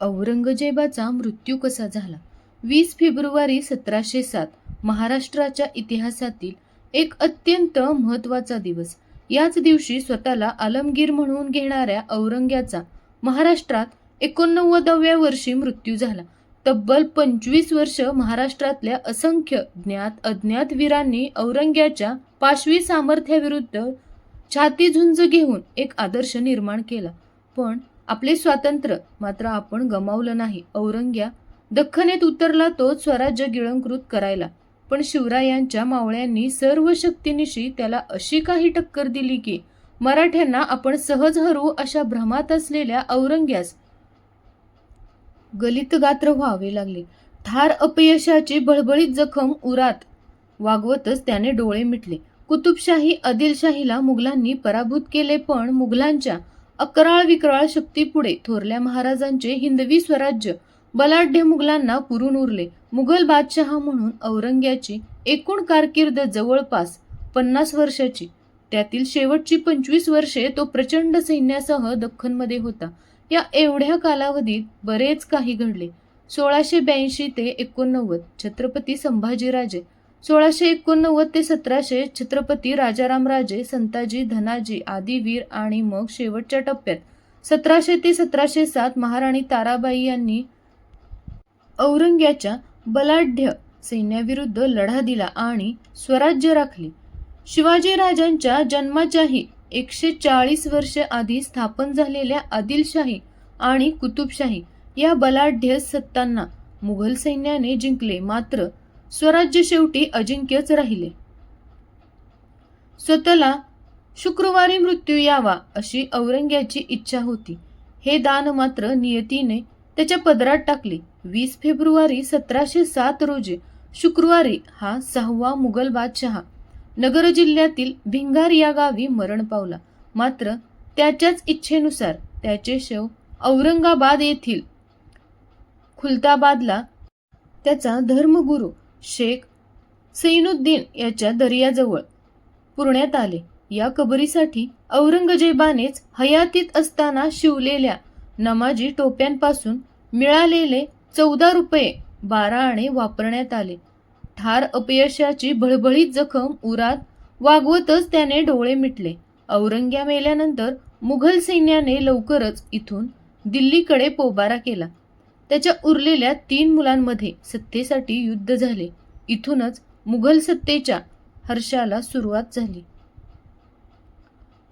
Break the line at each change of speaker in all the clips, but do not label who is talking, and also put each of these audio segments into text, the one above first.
औरंगजेबाचा मृत्यू कसा झाला? वीस फेब्रुवारी सतराशे सात महाराष्ट्राच्या इतिहासातील एक अत्यंत महत्त्वाचा दिवस. याच दिवशी स्वतःला आलमगीर म्हणून घेणाऱ्या औरंग्याचा महाराष्ट्रात एकोणनव्वदाव्या वर्षी मृत्यू झाला. तब्बल पंचवीस वर्ष महाराष्ट्रातल्या असंख्य ज्ञात अज्ञात वीरांनी औरंग्याच्या पाशवी सामर्थ्याविरुद्ध छाती झुंज घेऊन एक आदर्श निर्माण केला. पण आपले स्वातंत्र्य. मात्र आपण गमावलं नाही. औरंग्या दख्खनेत उतरला तोच स्वराज्य गिळंकृत करायला. पण शिवरायांच्या मावळ्यांनी सर्व शक्तीनिशी त्याला अशी काही टक्कर दिली की मराठ्यांना आपण सहज हरू अशा भ्रमात असलेल्या औरंग्यास गलित गात्र व्हावे लागले. ठार अपयशाची बळबळीत जखम उरात वागवतच त्याने डोळे मिटले. कुतुबशाही आदिलशाहीला मुघलांनी पराभूत केले पण मुघलांच्या अकराळ विकराळ शक्तीपुढे थोरल्या महाराजांचे हिंदवी स्वराज्य. बलाढ्य मुघलांना पुरून उरले. मुघल बादशहा म्हणून औरंग्याची एकूण कारकीर्द जवळपास पन्नास वर्षाची. त्यातील शेवटची पंचवीस वर्षे तो प्रचंड सैन्यासह दख्खनमध्ये होता. या एवढ्या कालावधीत बरेच काही घडले. सोळाशे ब्याऐंशी ते एकोणनव्वद छत्रपती संभाजीराजे सोळाशे एकोणनव्वद ते सतराशे छत्रपती राजारामराजे संताजी धनाजी आदी वीर आणि मग शेवटच्या टप्प्यात. सतराशे ते सतराशे सात महाराणी ताराबाई यांनी औरंग्याच्या बलाढ्य सैन्याविरुद्ध लढा दिला आणि स्वराज्य राखले. शिवाजी राजांच्या जन्माच्याही एकशे चाळीस वर्ष आधी स्थापन झालेल्या आदिलशाही आणि कुतुबशाही या बलाढ्य सत्तांना मुघल सैन्याने जिंकले. मात्र स्वराज्य शेवटी अजिंक्यच राहिले. स्वतःला शुक्रवारी मृत्यू यावा अशी औरंग्याची इच्छा होती. हे दान मात्र नियतीने त्याच्या पदरात टाकले. वीस फेब्रुवारी सतराशे सात रोजी शुक्रवारी हा सहावा मुघल बादशहा नगर जिल्ह्यातील भिंगार या गावी मरण पावला. मात्र त्याच्याच इच्छेनुसार त्याचे शव औरंगाबाद येथील खुलताबादला त्याचा धर्मगुरू शेख सैनुद्दीन याच्या दर्याजवळ पुरण्यात आले. या कबरीसाठी औरंगजेबानेच हयातीत असताना शिवलेल्या नमाजी टोप्यांपासून मिळालेले चौदा रुपये बारा आणे वापरण्यात आले. ठार अपयशाची भळभळीत जखम उरात वागवतच त्याने डोळे मिटले. औरंग्या मेल्यानंतर मुघल सैन्याने लवकरच इथून दिल्लीकडे पोबारा केला. त्याच्या उरलेल्या तीन मुलांमध्ये सत्तेसाठी युद्ध झाले. इथूनच मुघल सत्तेच्या हर्षाला सुरुवात झाली.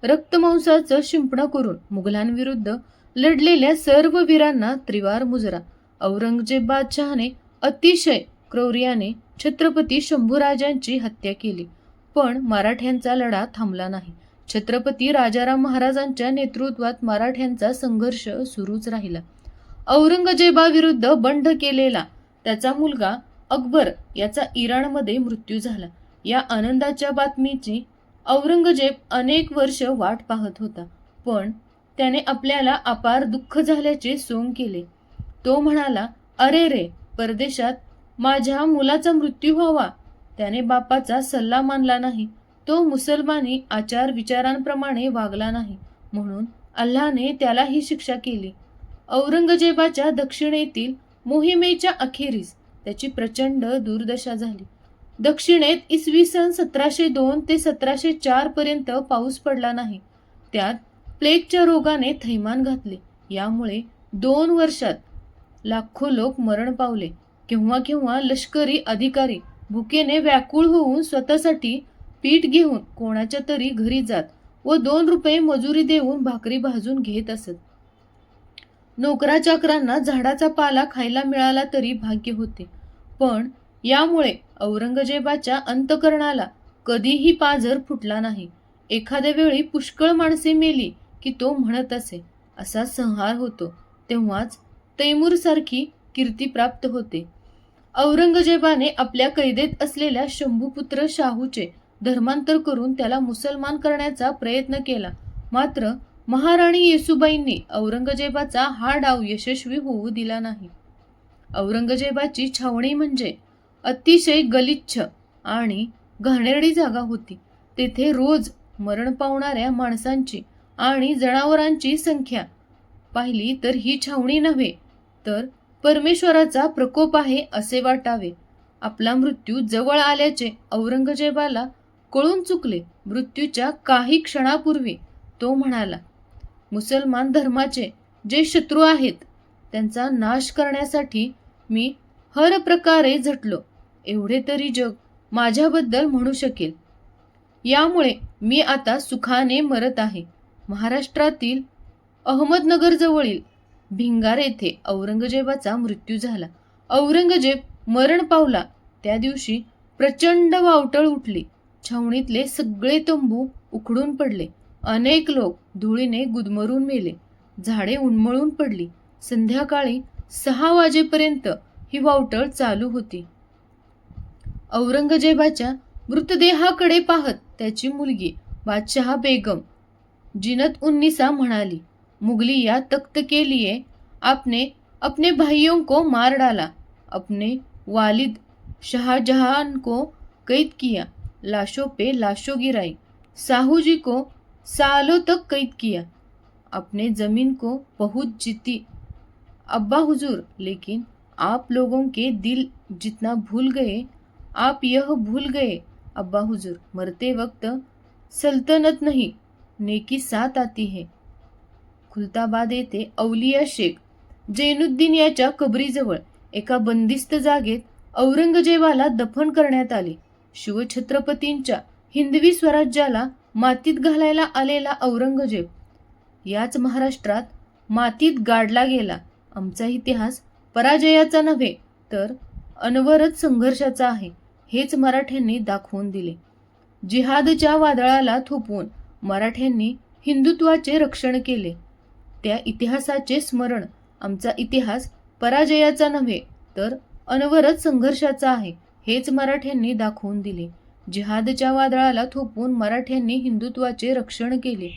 रक्तमांसाचं शिंपणं करून मुघलांविरुद्ध लढलेल्या सर्व वीरांना त्रिवार मुजरा. औरंगजेब बादशहाने अतिशय क्रौर्याने छत्रपती शंभूराजांची हत्या केली. पण मराठ्यांचा लढा थांबला नाही. छत्रपती राजाराम महाराजांच्या नेतृत्वात मराठ्यांचा संघर्ष सुरूच राहिला. औरंगजेबाविरुद्ध बंड केलेला त्याचा मुलगा अकबर याचा इराणमध्ये मृत्यू झाला. या आनंदाच्या बातमीची औरंगजेब अनेक वर्ष वाट पाहत होता पण त्याने आपल्याला अपार दुःख झाल्याचे सोंग केले. तो म्हणाला अरे रे परदेशात माझ्या मुलाचा मृत्यू व्हावा. त्याने बापाचा सल्ला मानला नाही. तो मुसलमानी आचार विचारांप्रमाणे वागला नाही. म्हणून अल्लाने त्याला ही शिक्षा केली. औरंगजेबाच्या दक्षिणेतील मोहिमेच्या अखेरीस त्याची प्रचंड दुर्दशा झाली. दक्षिणेत इसवी सन सतराशे दोन ते सतराशे चार पर्यंत पाऊस पडला नाही. त्यात प्लेगच्या रोगाने थैमान घातले. यामुळे दोन वर्षात लाखो लोक मरण पावले. केव्हा केव्हा लष्करी अधिकारी भुकेने व्याकुळ होऊन स्वतःसाठी पीठ घेऊन कोणाच्या तरी घरी जात व दोन रुपये मजुरी देऊन भाकरी भाजून घेत असत. नोकरा चाकरांना झाडाचा पाला खायला मिळाला तरी भाग्य होते. पण यामुळे औरंगजेबाच्या अंतकरणाला कधीही पाझर फुटला नाही. एखाद्या वेळी पुष्कळ माणसे मेली की तो म्हणत असे असा संहार होतो. तेव्हाच तैमूरसारखी कीर्ती प्राप्त होते. औरंगजेबाने आपल्या कैदेत असलेल्या शंभूपुत्र शाहूचे धर्मांतर करून त्याला मुसलमान करण्याचा प्रयत्न केला. मात्र महाराणी येसुबाईंनी औरंगजेबाचा हा डाव यशस्वी होऊ दिला नाही. औरंगजेबाची छावणी म्हणजे अतिशय गलिच्छ आणि घाणेरडी जागा होती. तेथे रोज मरण पावणाऱ्या माणसांची आणि जनावरांची संख्या. पाहिली तर ही छावणी नव्हे तर परमेश्वराचा प्रकोप आहे असे वाटावे. आपला मृत्यू जवळ आल्याचे औरंगजेबाला कळून चुकले. मृत्यूच्या काही क्षणापूर्वी तो म्हणाला मुसलमान धर्माचे जे शत्रू आहेत त्यांचा नाश करण्यासाठी मी हर प्रकारे झटलो. एवढे तरी जग माझ्याबद्दल म्हणू शकेल. यामुळे मी आता सुखाने मरत आहे. महाराष्ट्रातील अहमदनगरजवळील भिंगार येथे औरंगजेबाचा मृत्यू झाला. औरंगजेब मरण पावला. त्या दिवशी प्रचंड वावटळ उठली. छावणीतले सगळे तंबू उखडून पडले. अनेक लोक धुळीने गुदमरून मेले. झाडे उन्मळून पडली. संध्याकाळी सहा वाजेपर्यंत ही वावटळ चालू होती. औरंगजेबाच्या मृतदेहाकडे पाहत त्याची मुलगी बादशहा बेगम जिनत उन्निसा म्हणाली मुगलिया तख्त के लिए आपने अपने भाइयों को मार डाला. अपने वालिद शाहजहान को कैद किया. लाशों पे लाशों गिराई. साहू जी को सालों तक कैद किया। अपने जमीन को बहुत जीती। अब्बा हुजूर लेकिन आप लोगों के दिल जितना भूल गए आप यह भूल गए। अब्बा हुजूर मरते वक्त सल्तनत नहीं नेकी साथ आती है। खुलताबाद येथे औलिया शेख जैनुद्दीन याच्या कबरीजवळ एका बंदिस्त जागेत औरंगजेबाला दफन करण्यात आले. शिवछत्रपतींच्या हिंदवी स्वराज्याला मातीत घालायला आलेला औरंगजेब. याच महाराष्ट्रात मातीत गाडला गेला. आमचा इतिहास पराजयाचा नव्हे तर अनवरत संघर्षाचा आहे हेच मराठ्यांनी दाखवून दिले. जिहादच्या वादळाला थोपवून मराठ्यांनी हिंदुत्वाचे रक्षण केले त्या इतिहासाचे स्मरण आमचा इतिहास पराजयाचा नव्हे तर अनवरत संघर्षाचा आहे हेच मराठ्यांनी दाखवून दिले. जिहादच्या वादळाला थोपवून मराठ्यांनी हिंदुत्वाचे रक्षण केले.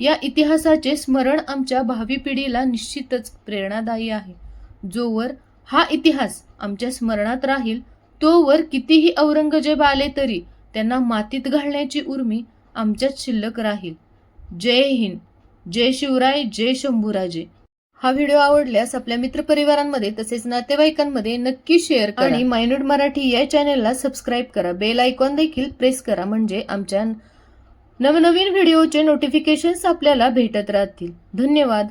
या इतिहासाचे स्मरण आमच्या भावी पिढीला निश्चितच प्रेरणादायी आहे. जोवर हा इतिहास आमच्या स्मरणात राहील तोवर कितीही औरंगजेब आले तरी त्यांना मातीत घालण्याची उर्मी आमच्यात शिल्लक राहील. जय हिंद. जय शिवराय जय शंभूराजे. हा व्हिडिओ आवडल्यास आपल्या मित्रपरिवारांमध्ये तसेच नातेवाईकांमध्ये नक्की शेअर करा. आणि मायनूट मराठी या चॅनेलला सबस्क्राईब करा. बेल आयकॉन देखील प्रेस करा. म्हणजे आमच्या नवनवीन व्हिडिओचे नोटिफिकेशन्स आपल्याला भेटत राहतील. धन्यवाद.